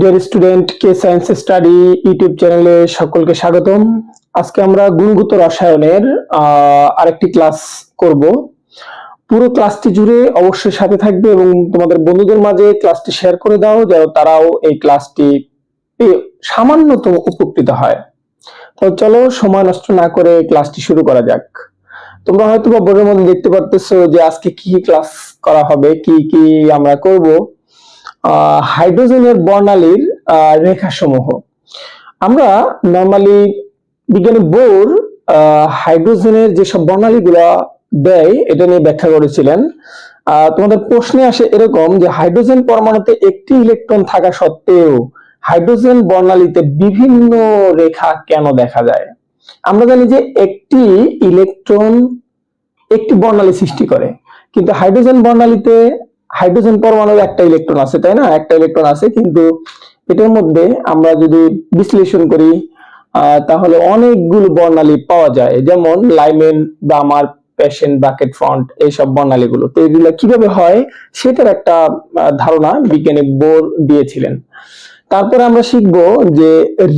Deer student কে science study YouTube চ্যানেলে সকলকে স্বাগতম। আজকে আমরা গুণগত রসায়নের আরেকটি ক্লাস করব। পুরো ক্লাসটি জুড়ে অবশ্যই সাথে থাকবে এবং তোমাদের বন্ধুদের মাঝে ক্লাসটি শেয়ার করে দাও, যেন তারাও এই ক্লাসটি সামান্যতম উপকৃত হয়। তো চলো, সময় নষ্ট না করে ক্লাসটি শুরু করা যাক। তোমরা হয়তো বা বোর্ডের মধ্যে দেখতে পারতেছো যে আজকে কি কি ক্লাস করা হবে, কি কি আমরা করব। হাইড্রোজেনের বর্ণালীর রেখাসমূহ। আমরা নর্মালি বিজ্ঞানী বোর হাইড্রোজেনের যেসব বর্ণালীগুলো দেয়, এটা নিয়ে ব্যাখ্যা করেছিলেন। তোমাদের প্রশ্নে আসে এরকম যে হাইড্রোজেন পরমাণুতে একটি ইলেকট্রন থাকা সত্ত্বেও হাইড্রোজেন বর্ণালীতে বিভিন্ন রেখা কেন দেখা যায়? আমরা জানি যে একটি ইলেকট্রন একটি বর্ণালী সৃষ্টি করে, কিন্তু হাইড্রোজেন বর্ণালীতে হাইড্রোজেন পরমাণুর একটা ইলেকট্রন আছে, তাই না? একটা ইলেকট্রন আছে, কিন্তু এটার মধ্যে আমরা যদি বিশ্লেষণ করি তাহলে অনেকগুলো বর্ণালী পাওয়া যায়। যেমন লাইমেন বা ব্রামার প্যাশন, ব্রাকেট ফ্রন্ট, এইসব বর্ণালীগুলো। তো এগুলো কীভাবে হয়? সেটার একটা ধারণা বিজ্ঞানী বোর দিয়েছিলেন। তারপরে আমরা শিখব যে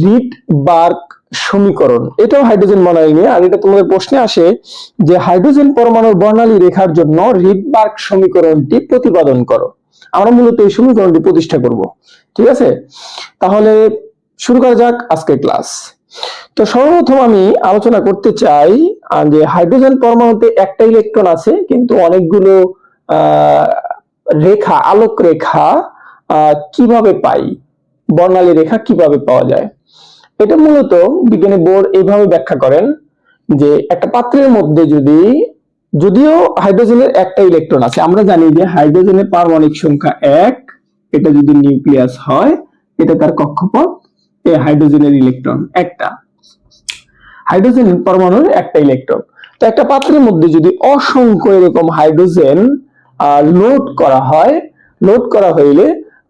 রিট বার্ক সমীকরণ। এটাও হাইড্রোজেন বর্ণালী নিয়ে। আর এটা তোমাদের প্রশ্নে আসে যে হাইড্রোজেন পরমাণুর বর্ণালী রেখার জন্য রিডবার্গ সমীকরণটি প্রতিপাদন করো। আমরা মূলত এই সমীকরণটি প্রতিষ্ঠা করব। ঠিক আছে? তাহলে শুরু করা যাক আজকের ক্লাস। তো সর্বপ্রথম আমি আলোচনা করতে চাই যে হাইড্রোজেন পরমাণুতে একটা ইলেকট্রন আছে, কিন্তু অনেকগুলো রেখা আলোক রেখা কীভাবে পাই? বর্ণালী রেখা কীভাবে পাওয়া যায়? এটা মূলত বিজ্ঞানী বোর্ড এইভাবে ব্যাখ্যা করেন যে একটা পাত্রের মধ্যে যদি, যদিও হাইড্রোজেনের একটা ইলেকট্রন আছে, আমরা জানি যে হাইড্রোজেনের পারমাণবিক সংখ্যা এক, এটা যদি নিউক্লিয়াস হয়, এটা তার কক্ষপথ, এ হাইড্রোজেনের ইলেকট্রন একটা। হাইড্রোজেন পরমাণুর একটা ইলেকট্রন। তো একটা পাত্রের মধ্যে যদি অসংখ্য এরকম হাইড্রোজেন লোড করা হয়, লোড করা হইলে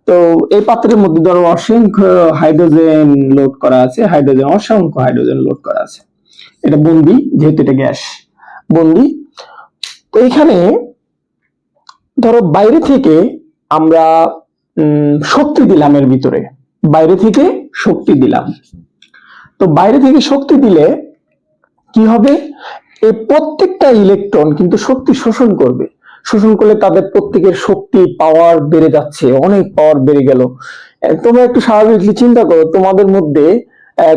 তো এই পাত্রের মধ্যে ধরো অসংখ্য হাইড্রোজেন লোড করা আছে, হাইড্রোজেন, অসংখ্য হাইড্রোজেন লোড করা আছে। এটা বন্দি, যেহেতু এটা গ্যাস, বন্দি। তো এখানে ধরো বাইরে থেকে আমরা শক্তি দিলাম এর ভিতরে। বাইরে থেকে শক্তি দিলাম। তো বাইরে থেকে শক্তি দিলে কি হবে? এই প্রত্যেকটা ইলেকট্রন কিন্তু শক্তি শোষণ করবে। শোষণ করলে তাদের প্রত্যেকের শক্তি পাওয়ার বেড়ে যাচ্ছে, অনেক পাওয়ার বেড়ে গেল। তোমরা একটু স্বাভাবিকলি চিন্তা করো, তোমাদের মধ্যে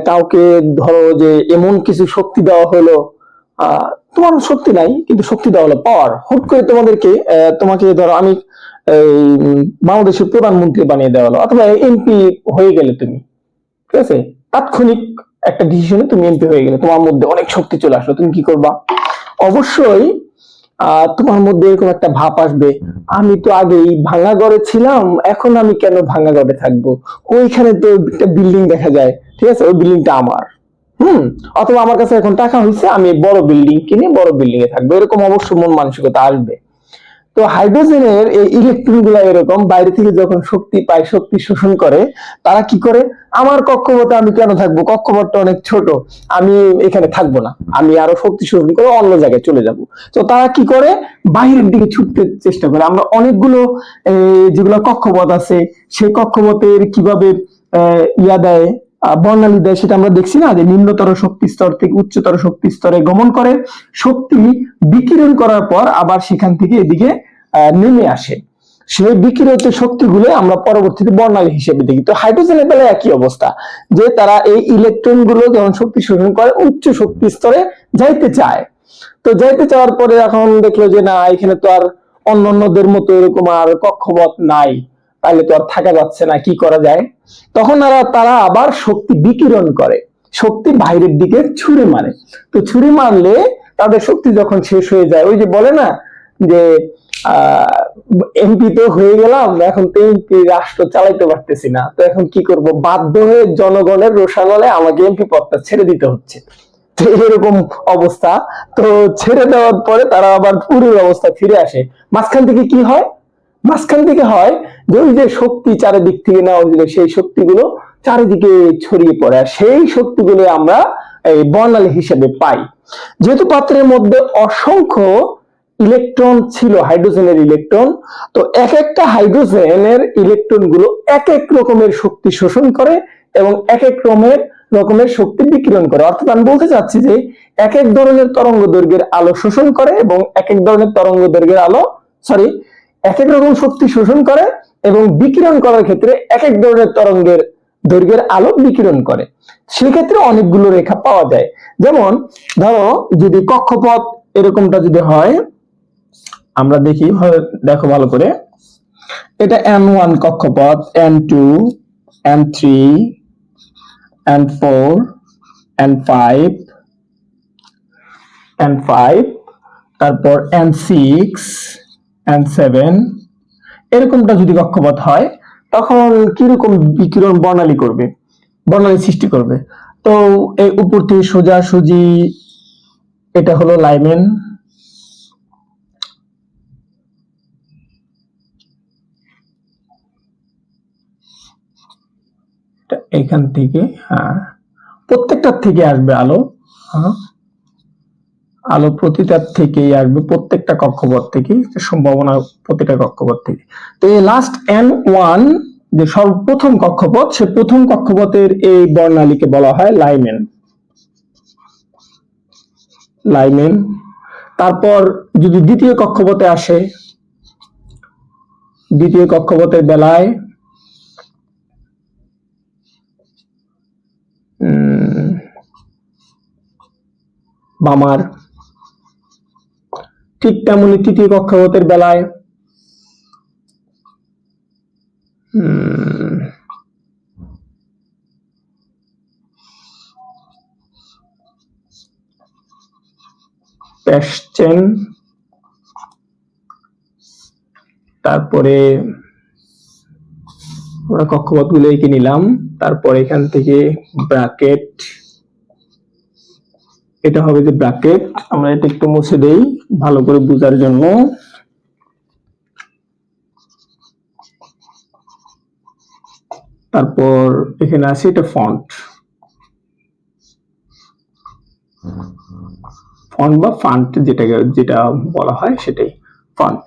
কাউকে ধরো যে এমন কিছু শক্তি দেওয়া হলো তোমার শক্তি নাই, কিন্তু শক্তি দেওয়া হলো পাওয়ার হুট করে তোমাদেরকে তোমাকে ধরো আমি বাংলাদেশের প্রধানমন্ত্রী বানিয়ে দেওয়া হলো, অথবা এমপি হয়ে গেলে তুমি, ঠিক আছে? তাৎক্ষণিক একটা ডিসিশনে তুমি এমপি হয়ে গেলে, তোমার মধ্যে অনেক শক্তি চলে আসলো, তুমি কি করবা? অবশ্যই তোমার মধ্যে এরকম একটা ভাব আসবে আমি তো আগেই ভাঙা ঘরে ছিলাম এখন আমি কেন ভাঙা ঘরে থাকব? ওইখানে তো একটা বিল্ডিং দেখা যায় ঠিক আছে? ওই বিল্ডিংটা আমার। হুম? অথবা আমার কাছে এখন টাকা হয়েছে আমি বড় বিল্ডিং কিনে বড় বিল্ডিং এ থাকব। এরকম অবশ্য মন মানসিকতা আসবে। তো হাইড্রোজেনের এই ইলেকট্রনগুলা এরকম বাইরে থেকে যখন শক্তি পায়, শক্তি শোষণ করে, তারা কি করে? আমার কক্ষপথে আমি কেন থাকব? কক্ষপথটা অনেক ছোট, আমি এখানে থাকব না। আমি আরও শক্তি শোষণ করে অন্য জায়গায় চলে যাব। তো তারা কি করে? বাইরের দিকে ছুটতে চেষ্টা করে। আমরা অনেকগুলো যেগুলো কক্ষপথ আছে, সেই কক্ষপথের কীভাবে ইয়া দেয় বর্ণালী দেয়, সেটা আমরা দেখছি না, যে নিম্নতর শক্তি স্তর থেকে উচ্চতর শক্তি স্তরে গমন করে, শক্তি বিকিরণ করার পর আবার সেখান থেকে এদিকে নেমে আসে। সেই বিকিরিত শক্তিগুলো আমরা পরবর্তীতে বর্ণালী হিসেবে দেখি। তো হাইড্রোজেনের বেলায় একই অবস্থা, যে তারা এই ইলেকট্রনগুলো যখন শক্তি শোষণ করে, উচ্চ শক্তি স্তরে যাইতে চায়। তো যাইতে চাওয়ার পরে এখন দেখল যে না, এখানে তো আর অন্য অন্যদের মতো এরকম আর কক্ষপথ নাই। তাহলে তো আর থাকা যাচ্ছে না, কি করা যায়? তখন আর তারা আবার শক্তি বিকিরণ করে শক্তি বাইরের দিকে ছুঁড়ে মারে। তো ছুঁড়ে মারলে তাদের শক্তি যখন শেষ হয়ে যায়, ওই যে বলে না যে এমপি তো হয়ে গেলাম, এখন তো এমপি রাষ্ট্র চালাইতে পারতেছি না। তো এখন কি করব? বাধ্য হয়ে জনগণের রোষানলে আমাকে এমপি পদটা ছেড়ে দিতে হচ্ছে। তো এরকম অবস্থা। তো ছেড়ে দেওয়ার পরে তারা আবার পুরীর অবস্থা ফিরে আসে। মাঝখান থেকে কি হয়? মাঝখান থেকে হয় যে ওই যে শক্তি চারিদিক থেকে নেওয়া হয়েছিল, সেই শক্তিগুলো চারিদিকে ছড়িয়ে পড়ে। আর সেই শক্তিগুলো আমরা এই বর্ণালী হিসেবে পাই। যেহেতু পাত্রের মধ্যে অসংখ্য ইলেকট্রন ছিল, হাইড্রোজেনের ইলেকট্রন, তো এক একটা হাইড্রোজেনের ইলেকট্রনগুলো এক এক রকমের শক্তি শোষণ করে এবং এক এক রকমের রকমের শক্তি বিকিরণ করে। অর্থাৎ আমি বলতে চাচ্ছি যে এক এক ধরনের তরঙ্গ দৈর্ঘ্যের আলো শোষণ করে এবং এক এক ধরনের তরঙ্গ দৈর্ঘ্যের আলো সরি এক এক রকম শক্তি শোষণ করে এবং বিকিরণ করার ক্ষেত্রে এক এক ধরনের তরঙ্গের দৈর্ঘ্যের আলো বিকিরণ করে। সেক্ষেত্রে অনেকগুলো রেখা পাওয়া যায়। যেমন, ধরো যদি কক্ষপথ এরকমটা যদি হয়, আমরা দেখি দেখো ভালো করে। এটা এন ওয়ান কক্ষপথ N two N three N four N five N five তারপর এন সিক্স এন সেভেন এরকমটা যদি কক্ষপথ হয়, তখন কীরকম বিকিরণ বর্ণালী করবে? বর্ণালী সৃষ্টি করবে। তো এই উপর থেকে সোজা সুজি, এটা হলো লাইমেন। এখান থেকে হ্যাঁ প্রত্যেকটার থেকে আসবে আলো। হ্যাঁ। আলো প্রতিটার থেকেই আসবে, প্রত্যেকটা কক্ষপথ থেকে সম্ভাবনা প্রতিটা কক্ষপথ থেকে তো এই লাস্ট এন ওয়ান যে সর্বপ্রথম কক্ষপথ, সে প্রথম কক্ষপথের এই বর্ণালীকে বলা হয় লাইমেন লাইমেন তারপর যদি দ্বিতীয় কক্ষপথে আসে, দ্বিতীয় কক্ষপথের বেলায় বামার ঠিক তেমনি তৃতীয় কক্ষপথের বেলায়। প্যাসচেন তারপরে আমরা কক্ষপথগুলো এঁকে নিলাম। তারপর এখান থেকে ব্র্যাকেট এটা হবে যে ব্র্যাকেট আমরা এটা একটু মুছে দেই ভালো করে বোঝার জন্য। তারপর এখানে আছে এটা ফন্ট ফন্ট বা ফান্ট যেটাকে যেটা বলা হয় সেটাই। ফন্ট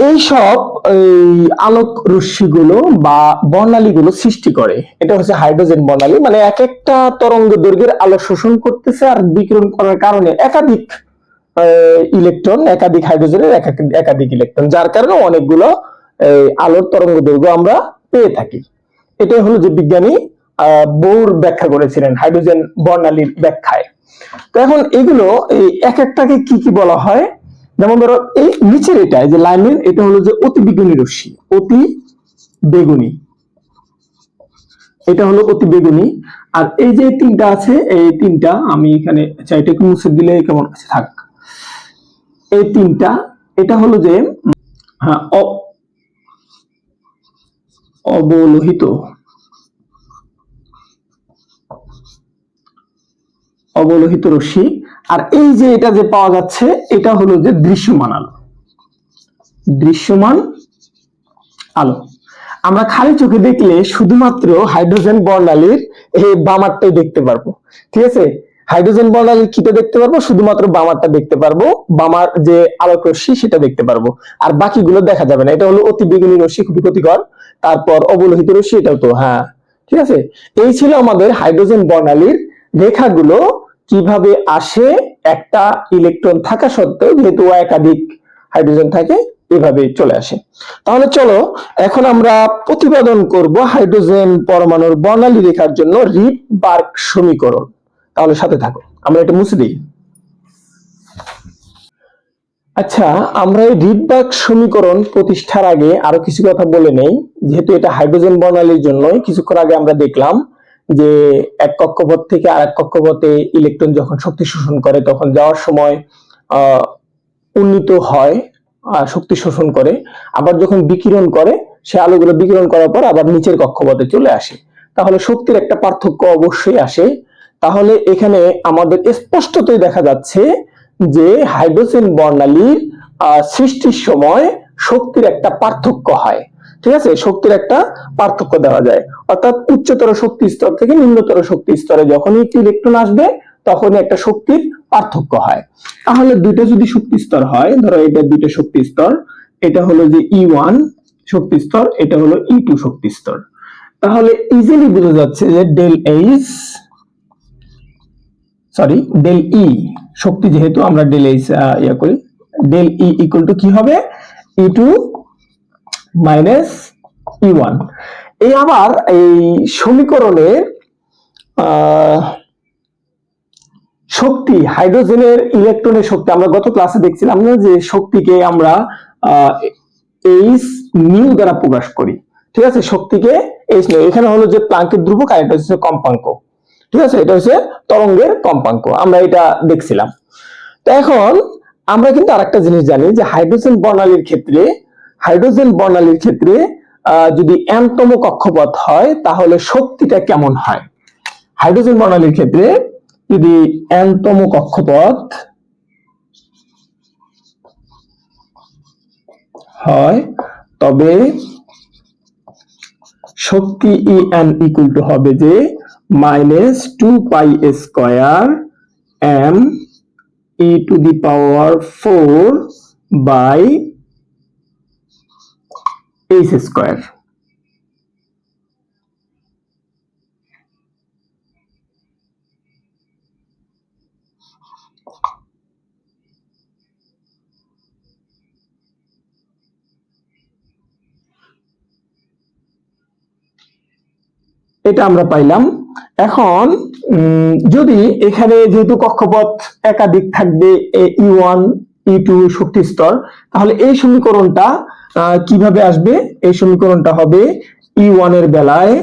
তো এই সব এই আলোক রশ্মিগুলো বা বর্ণালীগুলো সৃষ্টি করে। এটা হচ্ছে হাইড্রোজেন বর্ণালী মানে এক একটা তরঙ্গ দৈর্ঘ্যের আলো শোষণ করতেছে আর বিকিরণ করার কারণে একাধিক ইলেকট্রন, একাধিক হাইড্রোজেনের একাধিক- ইলেকট্রন, যার কারণে অনেকগুলো আলোর তরঙ্গ দৈর্ঘ্য আমরা পেয়ে থাকি। এটাই হলো যে বিজ্ঞানী বোর ব্যাখ্যা করেছিলেন হাইড্রোজেন বর্ণালীর ব্যাখ্যায়। তো এখন এগুলো এক একটাকে কি কি বলা হয়? যেমন ধরো, এই নিচের এটা যে লাইনের এটা হলো যে অতি বেগুনি রশ্মি, অতি বেগুনি। এটা হলো অতি বেগুনি। আর এই যে তিনটা আছে, এই তিনটা আমি এখানে আচ্ছা এটা মুছে দিলে কেমন আছে? থাক। এই তিনটা, এটা হলো যে হ্যাঁ অবলোহিত। অবলোহিত রশ্মি। আর এই যে এটা যে পাওয়া যাচ্ছে, এটা হলো যে দৃশ্যমান আলো। দৃশ্যমান আলো। আমরা খালি চোখে দেখলে শুধুমাত্র হাইড্রোজেন বর্ণালীর এই বামারটাই দেখতে পারব। ঠিক আছে? হাইড্রোজেন বর্ণালীর কিটা দেখতে পারব? শুধুমাত্র বামারটা দেখতে পারব। বামার যে আলোক রশ্মি সেটা দেখতে পারব। আর বাকিগুলো দেখা যাবে না। এটা হলো অতি বেগুনি রশ্মি, খুবই ক্ষতিকর। তারপর অবলোহিত রশ্মি, এটাও তো হ্যাঁ। ঠিক আছে? এই ছিল আমাদের হাইড্রোজেন বর্ণালীর রেখাগুলো কীভাবে আসে একটা ইলেকট্রন থাকা সত্ত্বেও, যেহেতু একাধিক হাইড্রোজেন থাকে এভাবে চলে আসে। তাহলে চলো, এখন আমরা প্রতিপাদন করব হাইড্রোজেন পরমাণুর বর্ণালী রেখার জন্য রিড বার্ক সমীকরণ। তাহলে সাথে থাকো, আমরা এটা মুছে দিই। আচ্ছা আমরা এই রিডবার্গ সমীকরণ প্রতিষ্ঠার আগে আরও কিছু কথা বলে নেই। যেহেতু এটা হাইড্রোজেন বর্ণালীর জন্যই, কিছুক্ষণ আগে আমরা দেখলাম যে এক কক্ষপথ থেকে আর এক কক্ষপথে ইলেকট্রন যখন শক্তি শোষণ করে, তখন যাওয়ার সময় উন্নীত হয় শক্তি শোষণ করে। আবার যখন বিকিরণ করে, সে আলোগুলো বিকিরণ করার পর আবার নিচের কক্ষপথে চলে আসে। তাহলে শক্তির একটা পার্থক্য অবশ্যই আসে। তাহলে এখানে আমাদের স্পষ্টতই দেখা যাচ্ছে যে হাইড্রোজেন বর্ণালীর সৃষ্টির সময় শক্তির একটা পার্থক্য হয়। ঠিক আছে? শক্তির একটা পার্থক্য দেওয়া যায়। অর্থাৎ উচ্চতর শক্তি স্তর থেকে নিম্নতর শক্তি স্তরে যখনই একটি ইলেকট্রন আসবে, তখনই একটা শক্তির পার্থক্য হয়। তাহলে দুইটা যদি শক্তি স্তর হয়, ধরো এটা দুইটা শক্তি স্তর, এটা হলো যে ই ওয়ান শক্তি স্তর, এটা হলো ই টু শক্তি স্তর। তাহলে ইজিলি বোঝা যাচ্ছে যে del H sorry del E শক্তি যেহেতু আমরা ডেল এইচ ইয়া করি ডেল ই ইকুয়াল টু কি হবে? E two minus E one এই আবার এই সমীকরণে শক্তি, হাইড্রোজেনের ইলেকট্রনের শক্তি, আমরা গত ক্লাসে দেখছিলাম না যে শক্তিকে আমরা এইচ নিউ দ্বারা প্রকাশ করি। ঠিক আছে? শক্তিকে এইচ নিউ এখানে হলো যে প্লাঙ্কের ধ্রুবক আর এটা হচ্ছে কম্পাঙ্ক। ঠিক আছে? এটা হচ্ছে তরঙ্গের কম্পাঙ্ক। আমরা এটা দেখছিলাম। তো এখন আমরা কিন্তু আরেকটা জিনিস জানি যে হাইড্রোজেন বর্ণালীর ক্ষেত্রে, হাইড্রোজেন বর্ণালীর ক্ষেত্রে যদি এনতম কক্ষপথ হয়, তাহলে শক্তিটা কেমন হয়? হাইড্রোজেন বর্ণালীর ক্ষেত্রে যদি এনতম কক্ষপথ হয়, তবে শক্তি ই এন ইকুয়াল টু হবে যে minus two pi square M E to the power four by H square. এটা আমরা পাইলাম। এখন যদি এখানে যেহেতু কক্ষপথ একাধিক থাকবে ই ওয়ান, ই টু শক্তি স্তর তাহলে এই সমীকরণটা কীভাবে আসবে? এই সমীকরণটা হবে ই ওয়ানের বেলায়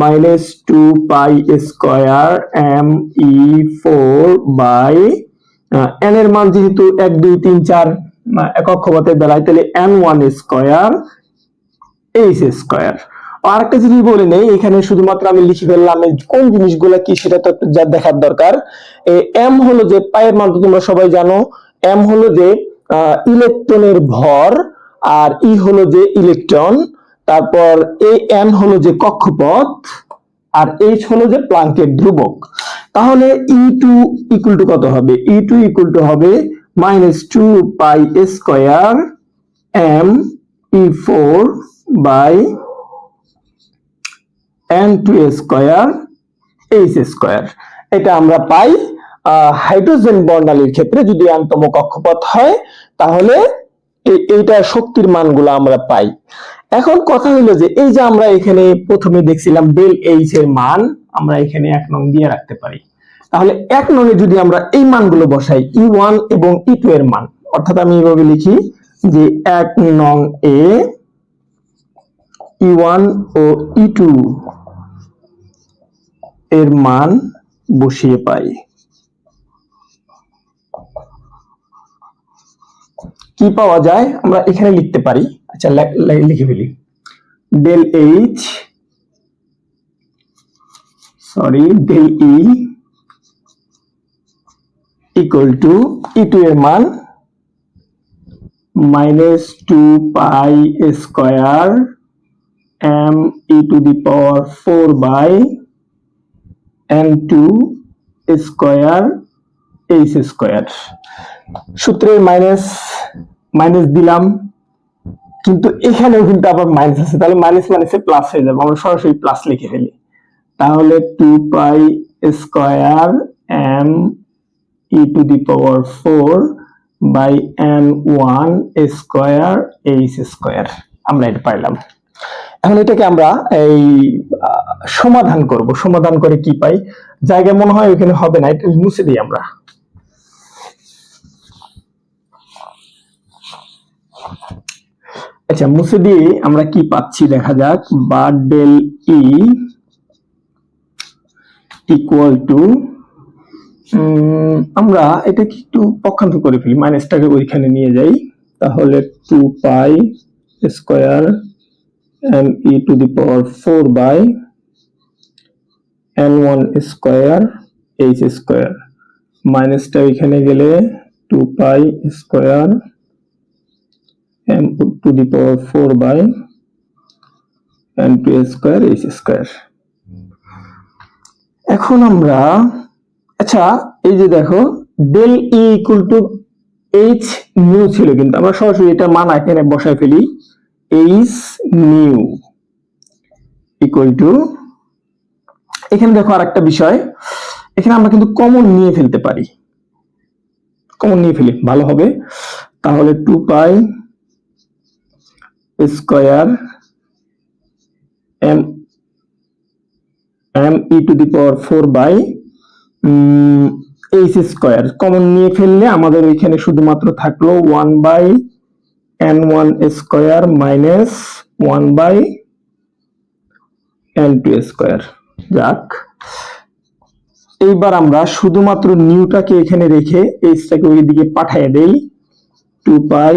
minus two pi square M E four by N এর মান যেহেতু এক দুই তিন চার আহ, কক্ষপথের বেলায় তাহলে N one square H square আর একটা জিনিস বলে নেই এখানে শুধুমাত্র আমি লিখে ফেললাম কোন জিনিসগুলো কি সেটা তো যা দেখার দরকার। এম হলো যে পায়ের মান তো তোমরা সবাই জানো এম হলো যে ইলেকট্রনের ভর আর ই হলো যে ইলেকট্রন, তারপর এ এন হলো যে কক্ষপথ, আর এইচ হলো যে প্লাঙ্কের ধ্রুবক। তাহলে ই টু ইকুয়াল টু কত হবে? ই টু ইকুয়াল টু হবে minus two pi square M E four by N two square H square এটা আমরা পাই হাইড্রোজেন বর্ণালীর ক্ষেত্রে যদি এনতম কক্ষপথ হয়, তাহলে এ- এইটার শক্তির মানগুলো আমরা পাই। এখন কথা হলো যে, এই যে আমরা এখানে প্রথমে দেখছিলাম ডেল এইচ এর মান, আমরা এখানে এক নং দিয়ে রাখতে পারি। তাহলে এক নং এ যদি আমরা এই মানগুলো বসাই ই ওয়ান এবং ই টু এর মান, অর্থাৎ আমি এইভাবে লিখি যে এক নং এ ই ওয়ান ও ই টু এর মান বসিয়ে পাই। কি পাওয়া যায় আমরা এখানে লিখতে পারি? আচ্ছা লিখে ফেলি। Del H sorry del E equal to E two এর মান minus two pi square M E to the power four by N two square H square সূত্রের মাইনাস মাইনাস দিলাম। কিন্তু এখানেও কিন্তু আবার মাইনাস আছে। তাহলে মাইনাস মাইনাসে প্লাস হয়ে যাবে। আমরা সরাসরি প্লাস লিখে ফেলি। তাহলে two pi square M E to the power four by N one square H square আমরা এটা পাইলাম। এখন এটাকে আমরা এই সমাধান করব। সমাধান করে কি পাই? জায়গায় মনে হয় ওখানে হবে না। এটা মুছে দিই আমরা। আচ্ছা মুছে দিয়ে আমরা কি পাচ্ছি দেখা যাক। বা ডেল ই ইকুয়াল টু আমরা এটাকে একটু পক্ষান্তর করে ফেলি মাইনাসটাকে ওইখানে নিয়ে যাই। তাহলে two pi square M E to the power four by N one square H square মাইনাসটা ওইখানে গেলে two pi square M to the power four by N two square H square এখন আমরা আচ্ছা এই যে দেখো del E equal to H nu ছিল কিন্তু আমরা সরাসরি এটা মান এখানে বসায় ফেলি এইচ নিউ ইকুয়াল টু এখানে দেখো আরেকটা বিষয়, এখানে আমরা কিন্তু কমন নিয়ে ফেলতে পারি। কমন নিয়ে ফেলি, ভালো হবে। তাহলে two pi square M M E to the power four by H square. Common নিয়ে ফেললে আমাদের এখানে শুধুমাত্র থাকল one by N one square minus one by N two square. যাক, এইবার আমরা শুধুমাত্র নিউটাকে এখানে রেখে এইচটাকে ওই দিকে পাঠিয়ে দেই, two pi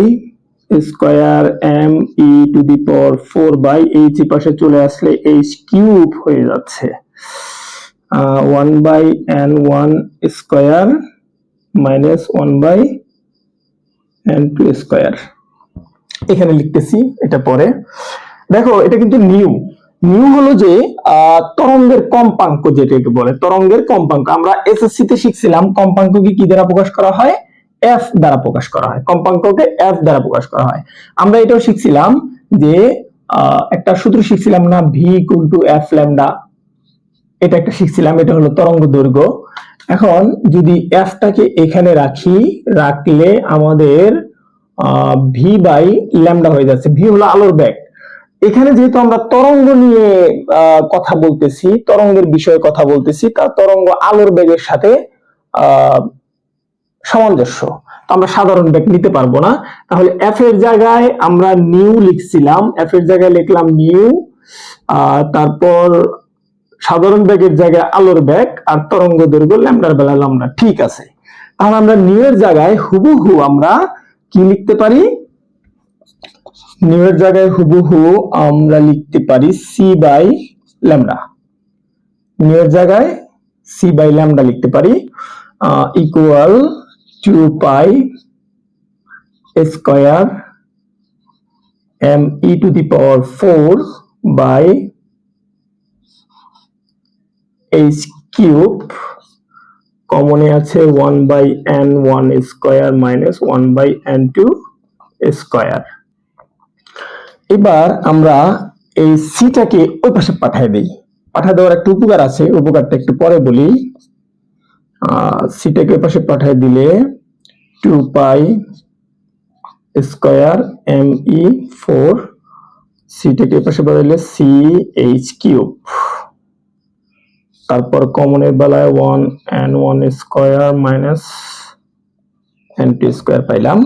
square M E to the power four by H পাশে চলে আসলে এইচ কিউব হয়ে যাচ্ছে। One by N one square minus one by N two square এখানে লিখতেছি, এটা পরে। দেখো, এটা কিন্তু নিউ নিউ হলো যে তরঙ্গের কম্পাঙ্ক যেটাকে বলে, তরঙ্গের কম্পাঙ্ক। আমরা এসএসসি তে শিখছিলাম, কম্পাঙ্ককে কি দ্বারা প্রকাশ করা হয়? এফ দ্বারা প্রকাশ করা হয়। কম্পাঙ্ককে এফ দ্বারা প্রকাশ করা হয়। আমরা এটাও শিখছিলাম যে একটা সূত্র শিখছিলাম না V equal to F lambda এটা একটা শিখছিলাম, এটা হলো তরঙ্গ দৈর্ঘ্য। এখন যদি এফটাকে এখানে রাখি, রাখলে আমাদের ভি বাই ল্যামডা হয়ে যাচ্ছে। ভি হলো আলোর ব্যাগ এখানে যেহেতু আমরা তরঙ্গ নিয়ে কথা বলতেছি, তরঙ্গের বিষয়ে কথা বলতেছি, তা তরঙ্গ আলোর বেগের সাথে সামঞ্জস্য। তো আমরা সাধারণ বেগ নিতে পারব না। তাহলে এফ এর জায়গায় আমরা নিউ লিখছিলাম। এফ এর জায়গায় লিখলাম নিউ তারপর সাধারণ ব্যাগের জায়গায় আলোর ব্যাগ আর তরঙ্গ দৈর্ঘ্য ল্যামডার বেলা ল্যামডা ঠিক আছে। তাহলে আমরা নিউ এর জায়গায় হুবহু আমরা কি লিখতে পারি? নিউ এর জায়গায় হুবহু আমরা লিখতে পারি সি বাই ল্যামডা নিউ এর জায়গায় সি বাই ল্যামডা লিখতে পারি equal to pi square M E to the power four by H cube কমনে আছে one by N one square minus one by N two square এবার আমরা এই সিটাকে ওই পাশে পাঠিয়ে দিই। পাঠিয়ে দেওয়ার একটা উপকার আছে, উপকারটা একটু পরে বলি। সিটাকে পাশে পাঠিয়ে দিলে two pi square M E four সিটাকে পাশে পাঠালে সি এইচ কিউব তারপর কমনের বেলায় one N one square minus N two square পাইলাম।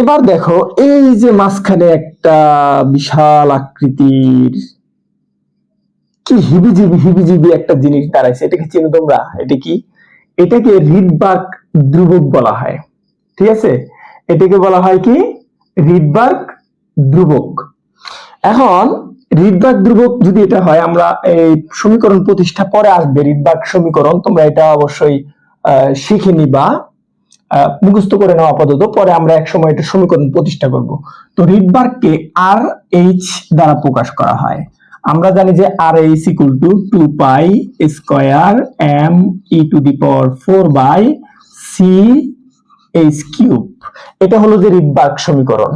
এবার দেখো, এই যে মাঝখানে একটা বিশাল আকৃতির কি হিবিজিবি হিবিজিবি একটা জিনিস দাঁড়াইছে, এটাকে চিনো তোমরা? এটা কি? এটাকে রিডবার্গ ধ্রুবক বলা হয়। ঠিক আছে? এটাকে বলা হয় কি? রিডবার্গ ধ্রুবক। এখন রিডবার্গ ধ্রুবক যদি এটা হয়, আমরা এই সমীকরণ প্রতিষ্ঠা পরে আসবে, রিডবার্গ সমীকরণ। তোমরা এটা অবশ্যই শিখে নিবা। মুখস্থ করে নেওয়া আপাতত, পরে আমরা এক সময় এটা সমীকরণ প্রতিষ্ঠা করব। তো রিডবার্গকে আর এইচ দ্বারা প্রকাশ করা হয়। আমরা জানি যে R H equal to two pi square M E to the power four by C H cube এটা হলো যে রিডবার্গ সমীকরণ।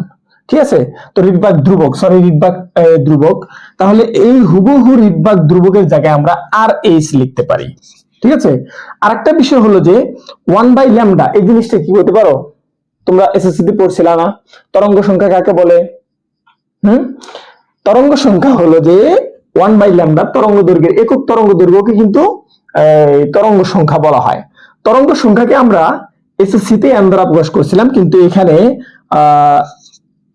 ঠিক আছে? তো রিডবার্গ ধ্রুবক সরি রিডবার্গ ধ্রুবক। তাহলে এই হুবহু রিডবার্গ ধ্রুবকের জায়গায় আমরা আর এইচ লিখতে পারি। ঠিক আছে? আরেকটা বিষয় হলো যে ওয়ান বাই ল্যামডা এই জিনিসটা কি বলতে পারো? তোমরা এসএসসি তে পড়ছিলা না? তরঙ্গ সংখ্যা কাকে বলে? হুম? তরঙ্গ সংখ্যা হলো যে ওয়ান বাই ল্যামডা তরঙ্গ দৈর্ঘ্যের একক তরঙ্গ দৈর্ঘ্যকে কিন্তু তরঙ্গ সংখ্যা বলা হয়। তরঙ্গ সংখ্যাকে আমরা এসএসসি তে এন দ্বারা প্রকাশ করছিলাম, কিন্তু এখানে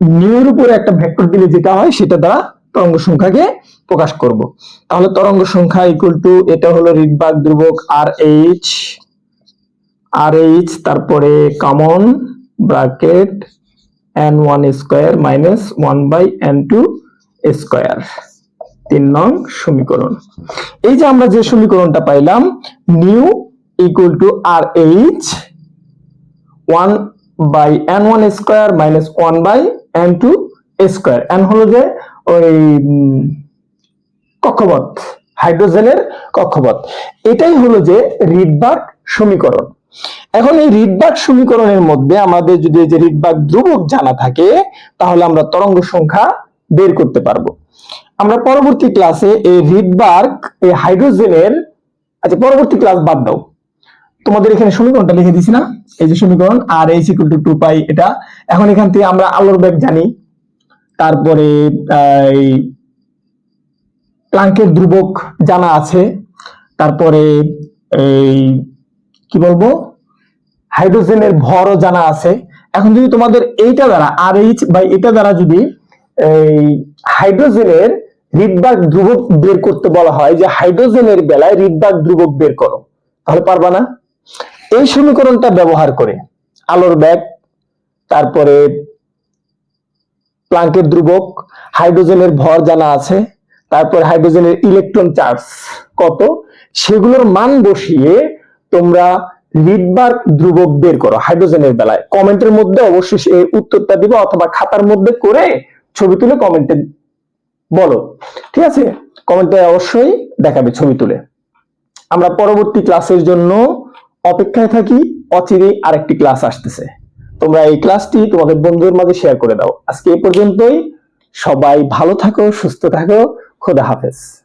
নিউর উপরে একটা ভেক্টর দিলে যেটা হয়, সেটা দ্বারা তরঙ্গ সংখ্যাকে প্রকাশ করব। তাহলে তরঙ্গ সংখ্যা ইকুয়াল টু এটা হলো রিডবার্গ ধ্রুবক আর এইচ আর এইচ তারপরে common bracket N one square minus one by N two square. তিন নং সমীকরণ। এই যে আমরা যে সমীকরণটা পাইলাম, nu equal to R H one by N one square minus one by N two square. N হলো যে ওই কক্ষপথ হাইড্রোজেনের কক্ষপথ। এটাই হলো যে রিডবার্গ সমীকরণ। এখন এই রিডবার্গ সমীকরণের মধ্যে আমাদের যদি যে রিডবার্গ ধ্রুবক জানা থাকে, তাহলে আমরা তরঙ্গ সংখ্যা বের করতে পারব। আমরা পরবর্তী ক্লাসে এই এই হাইড্রোজেনের আচ্ছা পরবর্তী ক্লাস বাদ দাও। তোমাদের এখানে সমীকরণটা লিখে দিছি না, এই যে সমীকরণ, R H equal to two pi এটা। এখন এখান থেকে আমরা আলোর জানি। তারপরে প্লাঙ্কের ধ্রুবক জানা আছে। তারপরে, এই, কি বলব? হাইড্রোজেনের ভরও জানা আছে। এখন যদি তোমাদের এইটা দ্বারা আর এইচ বা এটা দ্বারা যদি এই হাইড্রোজেনের রিডবার্গ ধ্রুবক বের করতে বলা হয় যে হাইড্রোজেনের বেলায় রিডবার্গ ধ্রুবক বের করো। তাহলে পারবা না? এই সমীকরণটা ব্যবহার করে আলোর ব্যাগ, তারপরে প্লাঙ্কের ধ্রুবক, হাইড্রোজেনের ভর জানা আছে, তারপর হাইড্রোজেনের ইলেকট্রন চার্জ কত? সেগুলোর মান বসিয়ে তোমরা রিডবার্গ ধ্রুবক বের করো হাইড্রোজেনের বেলায়। কমেন্টের মধ্যে অবশ্যই সে উত্তরটা দিবে অথবা খাতার মধ্যে করে ছবি তুলে কমেন্টে বলো। ঠিক আছে? কমেন্টে অবশ্যই দেখাবে ছবি তুলে। আমরা পরবর্তী ক্লাসের জন্য অপেক্ষায় থাকি। অচিরে আরেকটি ক্লাস আসতেছে। তোমরা এই ক্লাসটি তোমাদের বন্ধুদের মাঝে শেয়ার করে দাও। আজকে এই পর্যন্তই। সবাই ভালো থাকো, সুস্থ থাকো। খোদা হাফেজ।